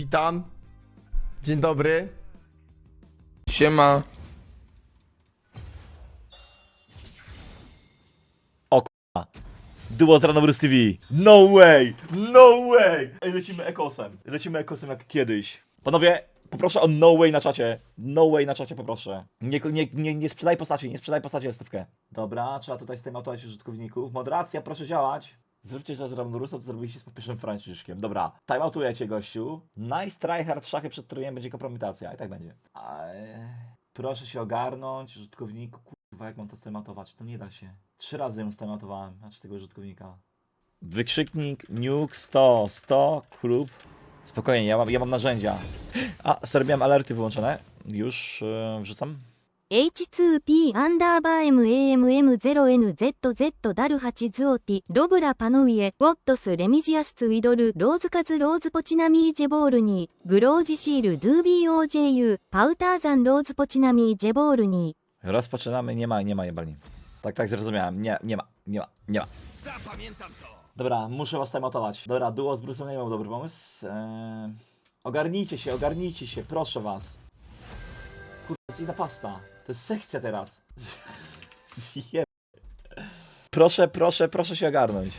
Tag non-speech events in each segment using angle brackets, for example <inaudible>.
Witam. Dzień dobry. Siema. Duo z Ranobrys TV. No way! No way! Ej, lecimy ekosem. Lecimy ekosem jak kiedyś. Panowie, poproszę o no way na czacie. No way na czacie poproszę. Nie, nie, nie, nie sprzedaj postaci, nie sprzedaj postaci stówkę. Dobra, trzeba tutaj stymatować użytkowników. Moderacja, proszę działać. Zróbcie to z Ranobrysem, to zrobiliście z papieżem Franciszkiem. Dobra, timeoutujecie gościu. Nice tryhard, szachy przed trojem będzie kompromitacja. I tak będzie. Eee, proszę się ogarnąć, użytkowniku. Kurwa, jak mam to stematować? To nie da się. Trzy razy ją stematowałem, znaczy tego użytkownika. Wykrzyknik, nuke, 100, 100, klub. Spokojnie, ja mam, ja mam narzędzia. A, sorry, miałem alerty wyłączone. Już yy, wrzucam. H2P アンダーバー MAMM0NZZ ダルハチズオティドブラパノウィエウォットスレミジアスツウィドルローズカズローズポチナミージェボールニーグロージシールドゥービー OJU パウターザンローズポチナミージェボールニ Rozpoczynamy, nie ma, nie ma jebali. Tak, tak, zrozumiałem. Nie, nie ma, nie ma, nie ma. Dobra, muszę was tematować. Dobra, duo z Bruce'em nie miał dobry pomysł. Eee, ogarnijcie się, ogarnijcie się, proszę was. Kurde, to jest inna pasta. To jest sekcja teraz. Zjeb... <laughs> Proszę, proszę, proszę się ogarnąć.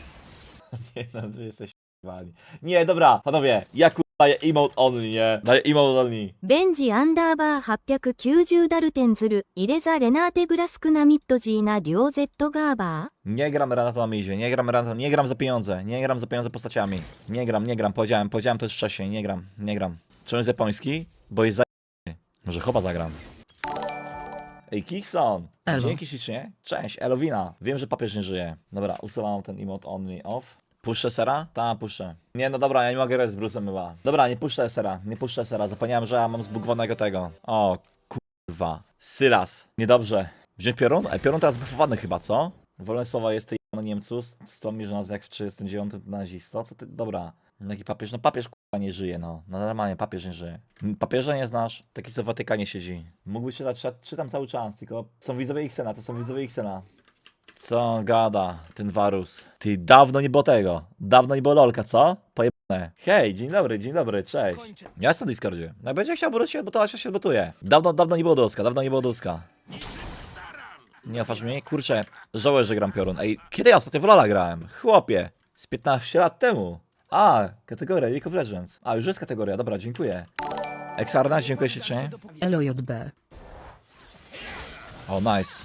<laughs> Nie no, wy jesteś wali. Nie, dobra, panowie, ja kurwa daję emote only, nie? Daję emote only. ーベンジアンダーバー890ダルテンズルイレザレナーテグラスクナミットジーナデュオゼットガーバー Nie gram Renata na mizie, nie gram Renata, nie gram za pieniądze, nie gram za pieniądze postaciami. Nie gram, nie gram, powiedziałem, powiedziałem to już wcześniej, nie gram, nie gram. Czemu jest japoński? Bo jest za... Może chopa zagram. Ej, Kikson! Elo. Dzięki ślicznie. Cześć, Elowina. Wiem, że papież nie żyje. Dobra, usuwam ten emote only off. Puszczę sera? Ta, puszczę. Nie, no dobra, ja nie mogę grać z Bruce'em chyba. Dobra, nie puszczę sera, nie puszczę sera. Zapomniałem, że ja mam zbugowanego tego. O, kurwa. Sylas. Niedobrze. Wziąć piorun? Ej, piorun teraz bufowany chyba, co? Wolne słowa jest ty na Niemcu, tą mi, że nas jak w 39 nazista. Co ty? Dobra. Jaki papież? No papież kurwa nie żyje, no. No normalnie, papież nie żyje. Papieża nie znasz? Taki co w Watykanie siedzi. Mógłbyś czytać, czat- czytam cały czas, tylko są widzowie Xena, to są widzowie Xena. Co on gada, ten Warus? Ty, dawno nie było tego. Dawno nie było lolka, co? Pojebane. Hej, dzień dobry, dzień dobry, cześć. Ja jestem na Discordzie. No będzie chciał bo się odbutować, to się odbutuje. Dawno, dawno nie było Duska, dawno nie było Duska. Nie ofasz mnie? Kurczę, żałuję, że gram piorun. Ej, kiedy ja ostatnio w Lola grałem? Chłopie, z 15 lat temu. A, kategoria League of Legends. A, już jest kategoria, dobra, dziękuję. Exarna, dziękuję ślicznie. LOJB. O, nice.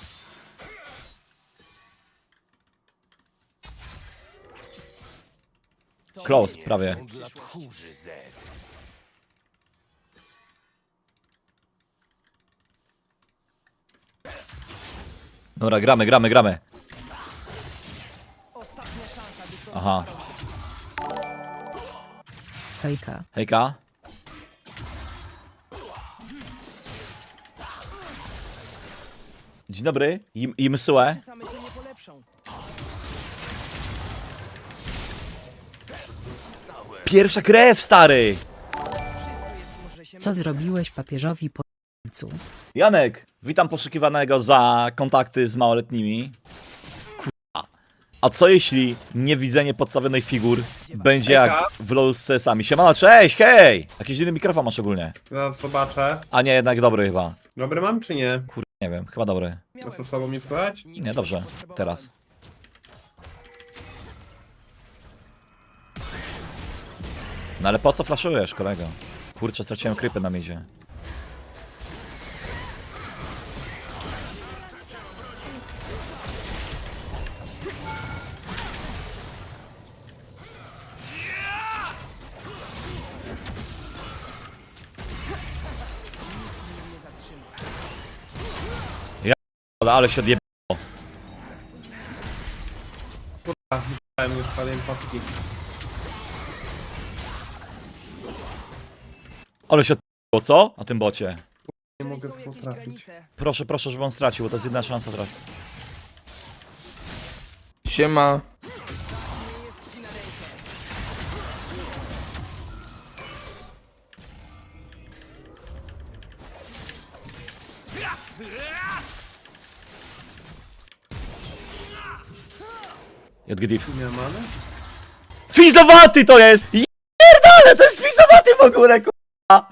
Close, prawie. Dobra, gramy, gramy, gramy. Aha, Hejka. hejka. Dzień dobry, Im, im sue. Pierwsza krew, stary! Co zrobiłeś papieżowi po końcu? Janek, witam poszukiwanego za kontakty z małoletnimi. A co jeśli niewidzenie podstawionych figur będzie jak w LoL z CS-ami? Siemano, cześć, hej! Jakiś inny mikrofon masz ogólnie. Zaraz zobaczę. A nie, jednak dobry chyba. Dobry mam czy nie? Nie wiem, chyba dobry. To co słabo mi słychać? Nie, dobrze. Teraz. No ale po co flaszujesz, kolego? Kurczę, straciłem krypę na midzie. Ale się odjeb... Dałem już paliłem potki. Ale się odjebło, co? Na tym bocie. Nie mogę w to trafić. Proszę, proszę, żeby on stracił, bo to jest jedna szansa teraz. Siema. JGDIF. Nie? Fizowaty to jest! Pierdolę, to jest fizowaty w ogóle, kurwa?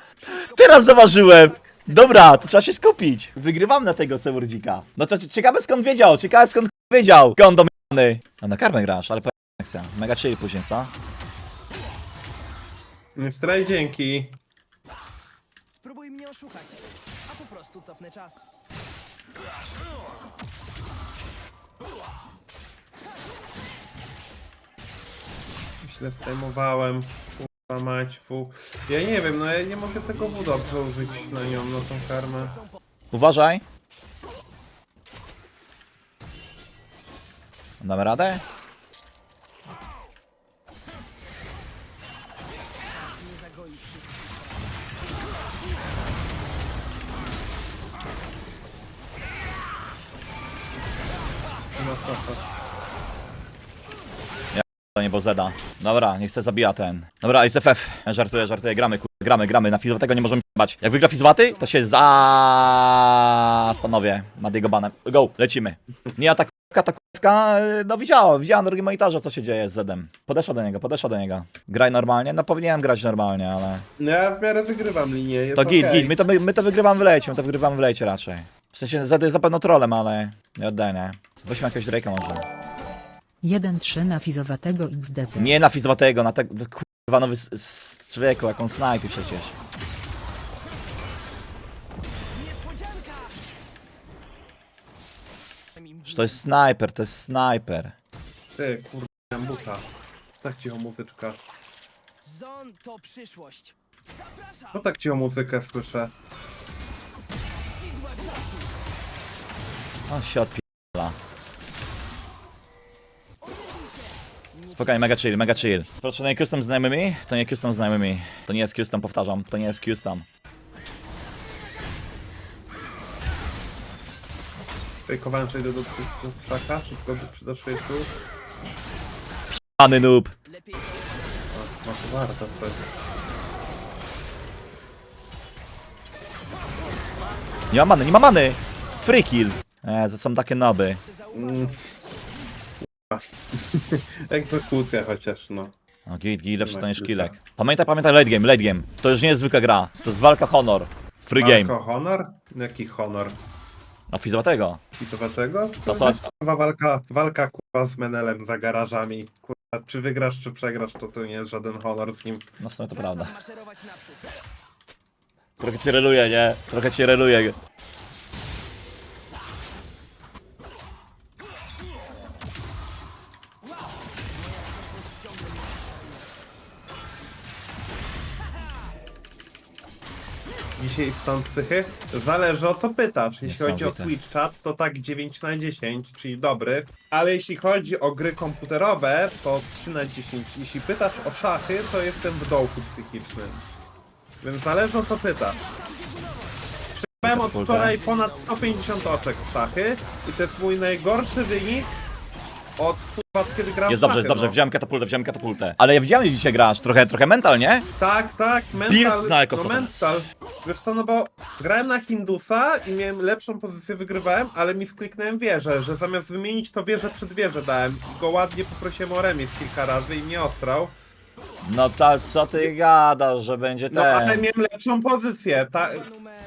Teraz zauważyłem. Dobra, to trzeba się skupić. Wygrywam na tego Cemurdzika. No to ciekawe skąd wiedział, ciekawe skąd wiedział. Kondomiany. A na karmę grasz, ale akcja. Mega chill później, co? Straj, dzięki. Spróbuj mnie oszukać, a po prostu cofnę czas. Zdejmowałem. Kurwa mać, fu. Ja nie wiem, no ja nie mogę tego W dobrze użyć na nią, na tą karmę. Uważaj. Damy radę? Nie Bozeda. Dobra, niech se zabija ten. Dobra, ISFF. Ja żartuję, żartuję, gramy, kur... gramy, gramy. Na Fizowatego nie możemy bać. Jak wygra Fizowaty, to się zastanowię nad jego banem. Go, lecimy. Nie atakówka, atakówka, yy, no widziałem, widziałem na drugim monitorze, co się dzieje z Zedem. Podeszła do niego, podeszła do niego. Graj normalnie? No powinienem grać normalnie, ale... No Ja w miarę wygrywam linię, jest To git, okej. git, my to, my, my to wygrywamy w lejcie, my to wygrywamy w lejcie raczej. W sensie Zed jest zapewne trolem, ale nie oddaję, nie? Weźmy jakiegoś Drake'a może. 1-3 na fizowatego XDT. Nie na Fizowatego, na tego, kurwa, nowy s- s- człowieku, jaką snajpi przecież. Że to jest snajper, to jest snajper. Ty, kurwa, miałem buta. Tak cicho muzyczka. Zon to przyszłość. No tak cicho muzykę słyszę. On się odpierdala. Spokojnie, mega chill, mega chill. Proszę, nie custom znajomymi? To nie custom znajomymi. To nie jest custom, powtarzam. To nie jest custom. Fejkowałem, idę do, do, do ptaka, szybko przydoszuję tu. Pany noob. No to warto wtedy. Nie ma many, nie ma many! Free kill. E, to są takie noby. <laughs> Egzekucja chociaż, no. No git, git, lepszy to niż killek. Pamiętaj, pamiętaj, late game, late game. To już nie jest zwykła gra. To jest walka honor. Free game. Walka o honor? Jaki honor? No fizowatego. I co tego? To co? Kurwa walka, walka kurwa z Menelem za garażami. Kurwa, czy wygrasz, czy przegrasz, to to nie jest żaden honor z nim. No w sumie to prawda. maszerować naprzód. Trochę cię reluje, nie? Trochę cię reluje. Dzisiaj stąd psychy. Zależy o co pytasz. Jeśli chodzi o Niesamowite. Twitch chat, to tak 9 na 10, czyli dobry. Ale jeśli chodzi o gry komputerowe, to 3 na 10. Jeśli pytasz o szachy, to jestem w dołku psychicznym. Więc zależy o co pytasz. Przyjąłem od wczoraj ponad 150 oczek w szachy i to jest mój najgorszy wynik od kurwa, kiedy gram Jest dobrze, jest dobrze. no. Wziąłem katapultę, wziąłem katapultę. Ale ja widziałem, że dzisiaj grasz. Trochę, trochę mental, nie? Tak, tak, Build mental, na Eco no Software. mental. Wiesz co, no bo grałem na Hindusa i miałem lepszą pozycję, wygrywałem, ale mi skliknąłem wieżę, że zamiast wymienić to wieżę przed wieżę dałem. Go ładnie poprosiłem o remis kilka razy i nie osrał. No ta, co ty gadasz, że będzie No ale ten. miałem lepszą pozycję, ta,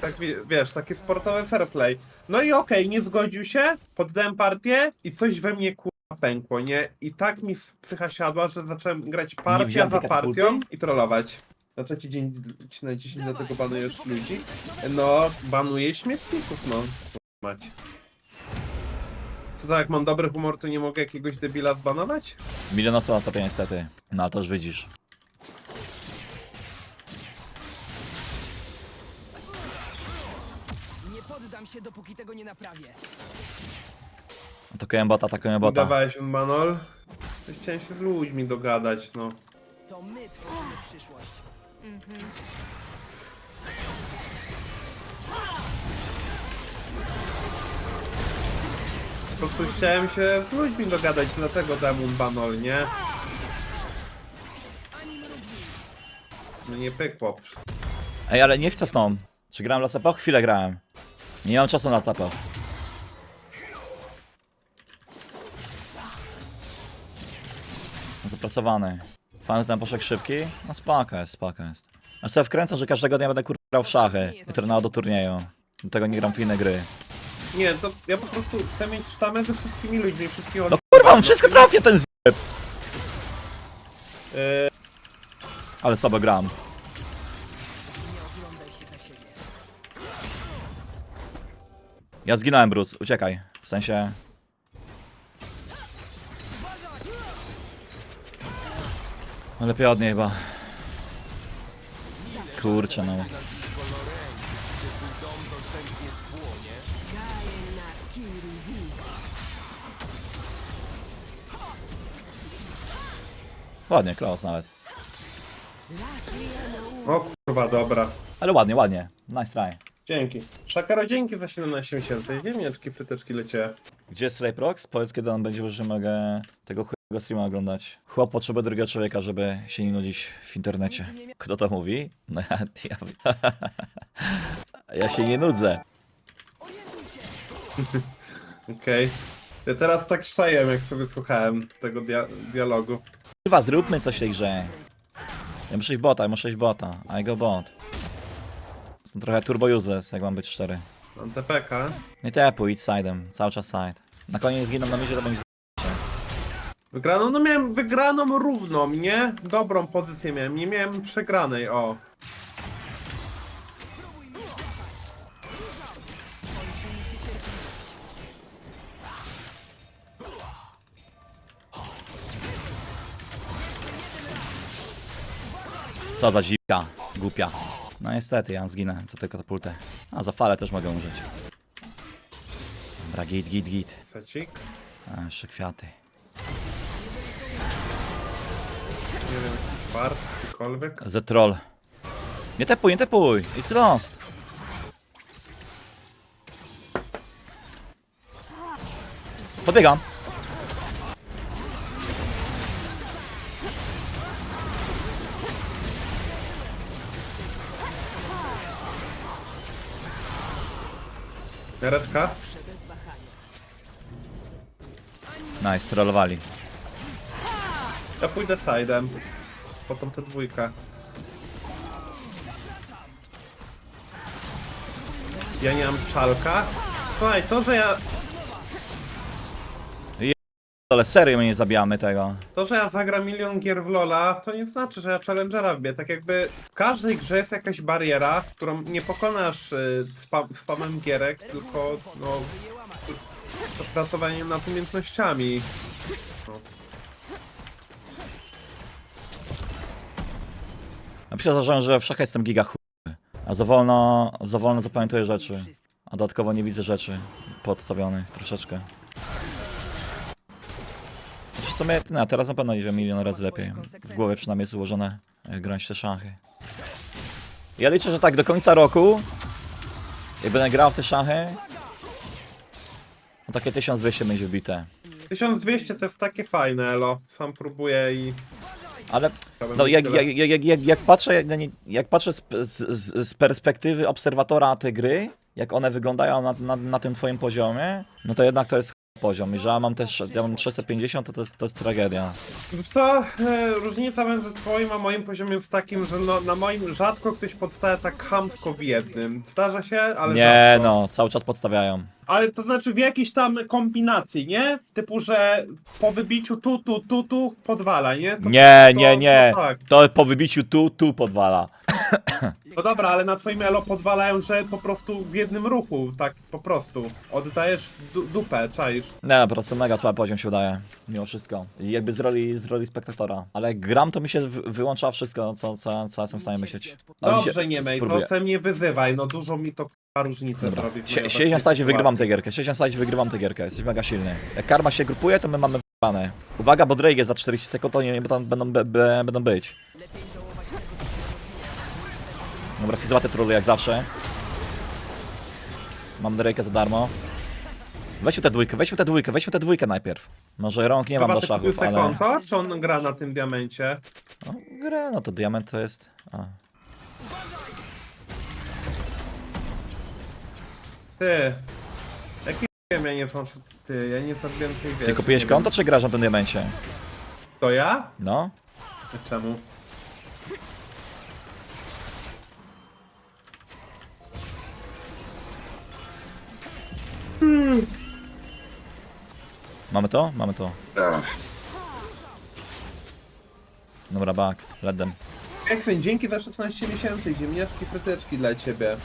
tak wie- wiesz, takie sportowe fair play. No i okej, nie zgodził się, poddałem partię i coś we mnie kurwa pękło, nie? I tak mi psycha siadła, że zacząłem grać partia wziąłem za tej partią i trollować. Na trzeci dzień ci na 10 dlatego banujesz ludzi? No, banuję śmietników, no. Mać. Co tak, jak mam dobry humor, to nie mogę jakiegoś debila zbanować? Milion osób na topie niestety. No to już widzisz. Nie poddam się, dopóki tego nie naprawię. Atakuję bota, atakuję bota. Dawałeś manol? Chciałem się z ludźmi dogadać, no. To my tworzymy przyszłość. Po prostu chciałem się z ludźmi dogadać, dlatego dałem mu banol, nie? No nie pykło. Ej, ale niech cofną. Czy grałem Epoch? Chwilę grałem. Nie mam czasu na Last Zapracowany. Fajny ten poszek szybki? No spoko jest, spoko jest. A sobie wkręcam, że każdego dnia będę kurwa grał w szachy. Jutro do turnieju. Do tego nie gram w inne gry. Nie, to ja po prostu chcę mieć sztamę ze wszystkimi ludźmi, wszystkich No kurwa, on wszystko trafię ten zjeb! Yy, Ale słabo gram. Ja zginąłem, Bruce. Uciekaj. W sensie... No lepiej od niej chyba. Kurczę no. Ładnie, close nawet. o kurwa, dobra. Ale ładnie, ładnie. Nice try. Dzięki. Szakaro, dzięki za 17 miesięcy. Ziemniaczki, fryteczki lecie. Gdzie jest Slayprox? Powiedz kiedy on będzie, że mogę tego chujego streama oglądać. Chłop potrzebuje drugiego człowieka, żeby się nie nudzić w internecie. Kto to mówi? <laughs> No ja, ja, ja się nie nudzę. <laughs> Okej. Ja teraz tak szczajem, jak sobie słuchałem tego dia dialogu. Chyba zróbmy coś w tej grze. Ja muszę iść bota, ja muszę iść bota. I go bot. Jestem trochę turbo useless, jak mam być szczery. Mam TPK. Nie tepu, idź side'em, cały czas side. Na koniec zginą na midzie, to będzie Wygraną, no miałem wygraną równą, nie? Dobrą pozycję miałem, nie miałem przegranej, o. Co za dziwka, głupia. No niestety, ja zginę, co tylko katapultę. A za falę też mogę umrzeć. Dobra, git, git, git. Secik. A, jeszcze kwiaty. Fart, cokolwiek. Z troll. Nie tepuj, nie tepuj! It's lost! Podbiegam. Jareczka? Nice, trollowali. Ja pójdę sidem. Potem te dwójka. Ja nie mam czalka. Słuchaj, to, że ja... Ale serio my nie zabijamy tego. To, że ja zagram milion gier w Lola, to nie znaczy, że ja Challengera wbiję. Tak jakby w każdej grze jest jakaś bariera, którą nie pokonasz y, spam, spamem gierek, tylko no, pracowaniem nad umiejętnościami. Zacząłem, że w szachach jestem giga chuj. A za wolno, za wolno zapamiętuję rzeczy. A dodatkowo nie widzę rzeczy podstawionych troszeczkę. Znaczy w sumie, no, teraz na pewno idzie milion razy lepiej. W głowie przynajmniej jest ułożone jak grać te szachy. Ja liczę, że tak do końca roku, jak będę grał w te szachy, no takie 1200 będzie wbite. 1200 to jest takie fajne, elo. Sam próbuję i... Ale No jak, jak, jak, jak, jak, patrzę, nie- jak patrzę z, z, z perspektywy obserwatora te gry, jak one wyglądają na, na, na tym twoim poziomie, no to jednak to jest poziom. I że ja mam też ja mam 650, to to jest, to jest tragedia. Wiesz co, e, różnica między twoim a moim poziomem jest takim, że no, na moim rzadko ktoś podstawia tak chamsko w jednym. Zdarza się, ale Nie rzadko. no, cały czas podstawiają. Ale to znaczy w jakiejś tam kombinacji, nie? Typu, że po wybiciu tu, tu, tu, tu podwala, nie? To, Nie, to, nie, nie. To tak. To po wybiciu tu, tu podwala. <coughs> No dobra, ale na twoim elo podwalają, że po prostu w jednym ruchu, tak po prostu. Oddajesz du dupę, czaisz. Nie, po prostu mega słaby poziom się udaje. Mimo wszystko. I jakby z roli, z roli spektatora. Ale jak gram, to mi się wy- wyłącza wszystko, co, co, co jestem w stanie myśleć. Ale mi się- Dobrze, nie mej, spróbuję. to se mnie wyzywaj, no dużo mi to różnicę Dobra. zrobi. w Sie- mojej Siedź na obecnej wygrywam sytuacji. tę gierkę. Siedź na stadzie, wygrywam tę gierkę. Jesteś mega silny. Jak karma się grupuje, to my mamy wygrane. Uwaga, bo Drake jest za 40 sekund, to nie, będą, będą, be, be, będą być. Dobra, fizowate trolly jak zawsze. Mam Drake'a za darmo. Weźmy tę dwójkę, weźmy tę dwójkę, weźmy tę dwójkę najpierw. Może rąk nie mam Chyba do ty szachów, ale... konto, czy on gra na tym diamencie? No, gra, no to diament to jest... A. Ty. Jaki wiem, ja nie fasz... Ty, ja nie farbiłem tej wiedzy. Ty kupiłeś nie konto, czy grasz na tym diamencie? To ja? No. A czemu? Hmm. Mamy to? Mamy to. Tak. Dobra. Dobra, back. Ledem. Ekwin, dzięki za 16 miesięcy. Ziemniaczki, fryteczki dla ciebie.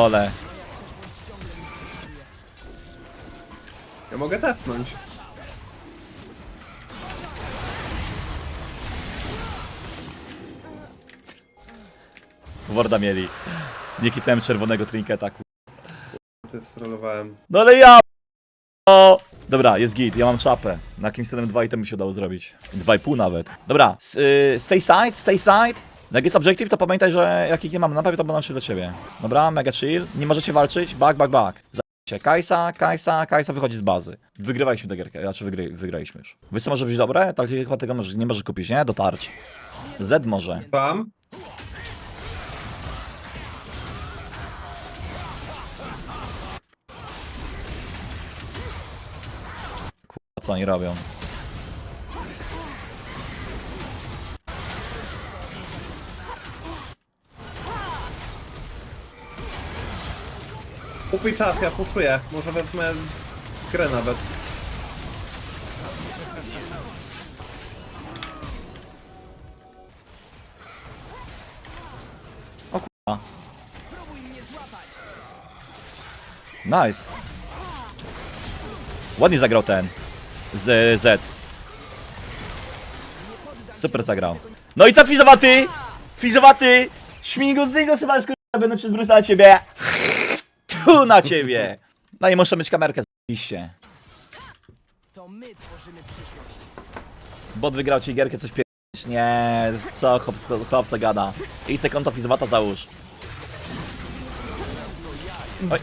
Ole. Ja mogę tepnąć. Worda mieli. Nie kitnąłem czerwonego trinketa, ku... Ty strollowałem. No ale ja... O! Dobra, jest git, ja mam czapę. Na jakimś cenem dwa itemy się udało zrobić. Dwa i pół nawet. Dobra, s- y, stay side, stay side. Jak jest objective, to pamiętaj, że jak ich nie mamy na prawie, to będą się do ciebie. Dobra, mega chill. Nie możecie walczyć. Back, back, back. Zajęcie. Kajsa, Kajsa, Kajsa wychodzi z bazy. Wygrywaliśmy tę gierkę, znaczy wygry, wygraliśmy już. Wiesz co może być dobre? Tak chyba tego może, nie może kupić, nie? Do tarcz. Z może. Tam. Co oni robią? Kupuj czas, ja puszuję. Może wezmę grę nawet. Nice. Ładnie zagrał ten. Z Z. Super zagrał. No i co fizowaty? Fizowaty! Śmigus z niego chyba będę przez na ciebie. Tu na ciebie. No i muszę mieć kamerkę z***iście. To my tworzymy przyszłość. Bot wygrał ci gierkę coś pier... Nie, co chłop, chłopca gada. I sekunda fizowata załóż. Oj,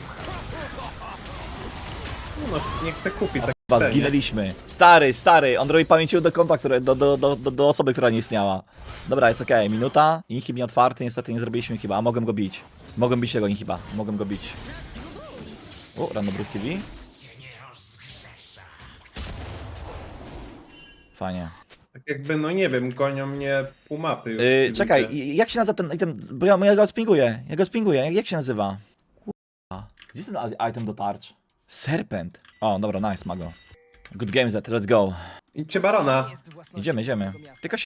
No, nie chcę kupić tak. Chyba zginęliśmy. Stary, stary, on robi pamięci do konta, które, do, do, do, do, do osoby, która nie istniała. Dobra, jest okej, minuta. Inhib nie otwarty, niestety nie zrobiliśmy chyba, a mogłem go bić. Mogłem bić tego Inhiba, mogłem go bić. O, rano Bruce TV. Fajnie. Tak jakby, no nie wiem, gonią mnie pół mapy już. Yy, czekaj, i- jak się nazywa ten item? Bo ja, ja go spinguję, ja go spinguję, jak, jak się nazywa? Kurwa. Gdzie ten item do tarcz? Serpent. O, dobra, nice, mago. Good games that, let's go. Idźcie barona. Idziemy, idziemy. Tylko się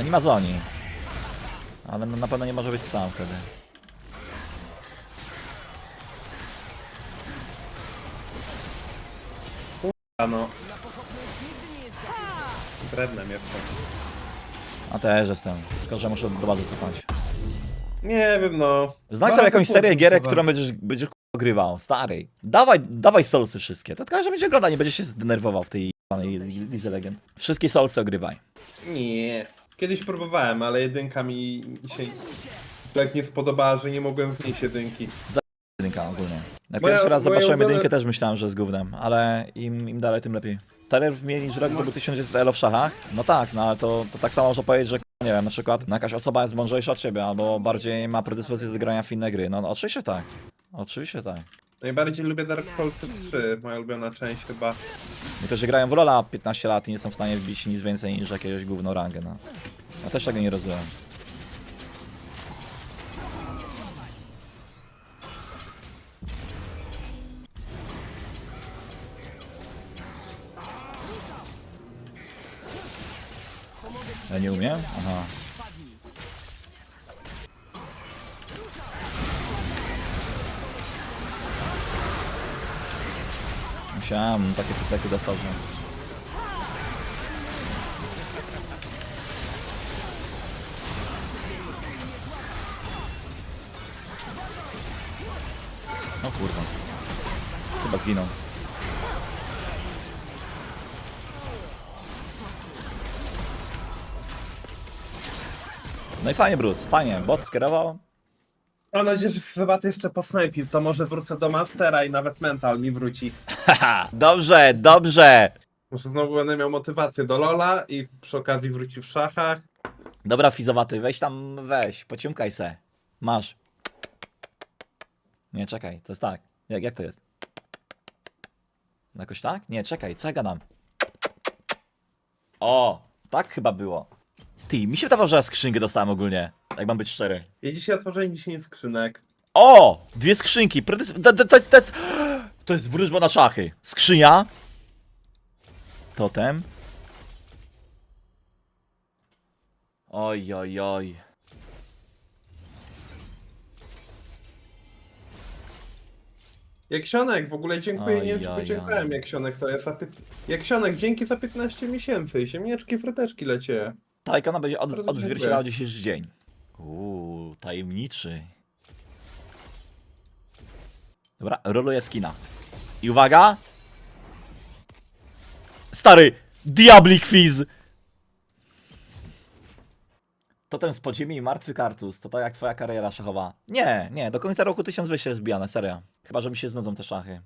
A nie ma zoni. Ale na pewno nie może być sam wtedy. A no. Drewnem jestem. A też jestem. Tylko, że muszę do bazy cofać. Nie wiem, no. Znajdź sobie jakąś serię gierek, chyba. którą będziesz, będziesz k***a, grywał. Stary. Dawaj, dawaj solsy wszystkie. To każdy będzie oglądał, nie będzie się zdenerwował w tej jebanej Lidze Legend. Wszystkie solsy ogrywaj. Nie. Kiedyś próbowałem, ale jedynka mi się tak nie spodobała, że nie mogłem wnieść jedynki. Jedynka ogólnie. Jak Moja- pierwszy raz moja zobaczyłem ulubiona- jedynkę, też myślałem, że jest gównem, ale im, im dalej, tym lepiej. Taler mniej niż rok zdobył 1000 elo w szachach? No tak, no ale to, to tak samo można powiedzieć, że k***a, nie wiem, na przykład no jakaś osoba jest mądrzejsza od ciebie, albo bardziej ma predyspozycję do grania w inne gry. No, no oczywiście tak. Oczywiście tak. Najbardziej lubię Dark Souls 3, moja ulubiona część chyba. Niektórzy grają w Lola 15 lat i nie są w stanie wbić nic więcej niż jakiegoś gówno rangę, no. Ja też tego nie rozumiem. Ja nie umiem? Aha. Musiałem takie ceceki dostał, że... No kurwa. Chyba zginął. No i fajnie, Bruce, fajnie. Bot skierował. Mam nadzieję, że Fizowaty jeszcze posnajpił, to może wrócę do Mastera i nawet mental mi wróci. Haha, <laughs> dobrze, dobrze. Może znowu będę miał motywację do Lola i przy okazji wróci w szachach. Dobra, fizowaty, weź tam, weź, pociumkaj se. Masz. Nie, czekaj, to jest tak. Jak, jak to jest? Jakoś tak? Nie, czekaj, co ja gadam? O, tak chyba było. Ty, mi się wydawało, że ja skrzynkę dostałem ogólnie. Jak mam być szczery. Ja dzisiaj otworzyłem 10 skrzynek. O! Dwie skrzynki. To, to, jest, to jest wróżba na szachy. Skrzynia. Totem. Oj, oj, oj. Jaksionek, w ogóle dziękuję, Oj, nie wiem czy oj, podziękowałem oj. Jaksionek, to jest za py... Jaksionek, dzięki za 15 miesięcy, ziemniaczki, fryteczki lecie. Ta ikona będzie od, Bardzo odzwierciedlała dzisiejszy dzień. Uuu, tajemniczy. Dobra, roluję skina. I uwaga! Stary! Diabli Quiz! Totem z podziemi i martwy kartus. To tak jak twoja kariera szachowa. Nie, nie, do końca roku 1200 jest zbijane, serio. Chyba, że mi się znudzą te szachy.